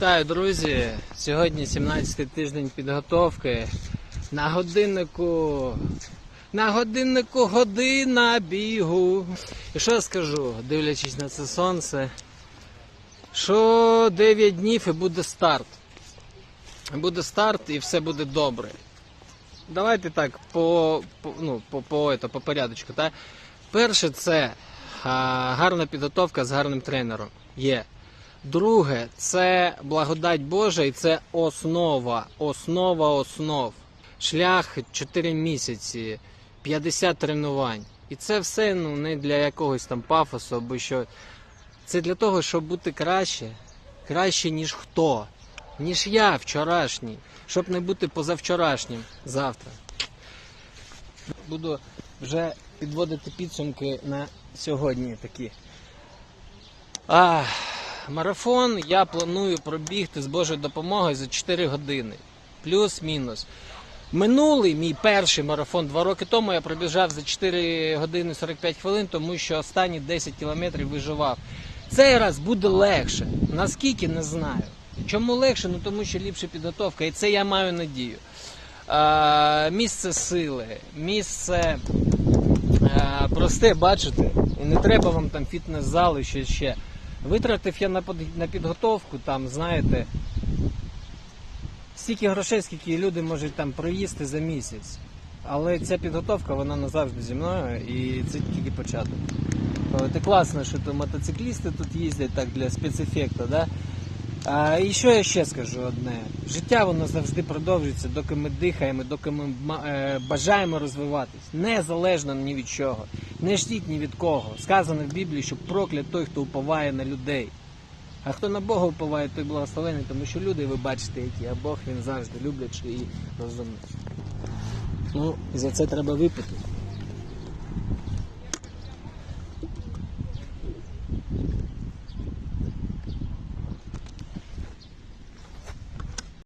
Вітаю, друзі! Сьогодні 17 тиждень підготовки. На годиннику. На годиннику година бігу. І що я скажу, дивлячись на це сонце, що 9 днів і буде старт. Буде старт і все буде добре. Давайте так по, по, ну, по, по, по порядочку. Перше, це а, гарна підготовка з гарним тренером. Є. Друге, це благодать Божа і це основа, основа основ. Шлях 4 місяці, 50 тренувань. І це все ну, не для якогось там пафосу або що. Це для того, щоб бути краще, краще, ніж хто, ніж я вчорашній, щоб не бути позавчорашнім завтра. Буду вже підводити підсумки на сьогодні такі. А, марафон я планую пробігти з Божою допомогою за 4 години. Плюс-мінус. Минулий мій перший марафон два роки тому я пробіжав за 4 години 45 хвилин, тому що останні 10 кілометрів виживав. Цей раз буде легше. Наскільки не знаю. Чому легше? Ну тому що ліпша підготовка, і це я маю надію. А, місце сили, місце е, просте, бачите, і не треба вам там фітнес-зал і ще ще. Витратив я на, підготовку, там, знаєте, стільки грошей, скільки люди можуть там проїсти за місяць. Але ця підготовка, вона назавжди зі мною і це тільки початок. Це класно, що то мотоциклісти тут їздять так для спецефекту, да? А, і що я ще скажу одне? Життя воно завжди продовжується, доки ми дихаємо, доки ми е, бажаємо розвиватись. Незалежно ні від чого. Не ждіть ні від кого. Сказано в Біблії, що проклят той, хто уповає на людей. А хто на Бога уповає, той благословений, тому що люди, ви бачите, які, а Бог він завжди люблячий і розумний. Ну, і за це треба випити.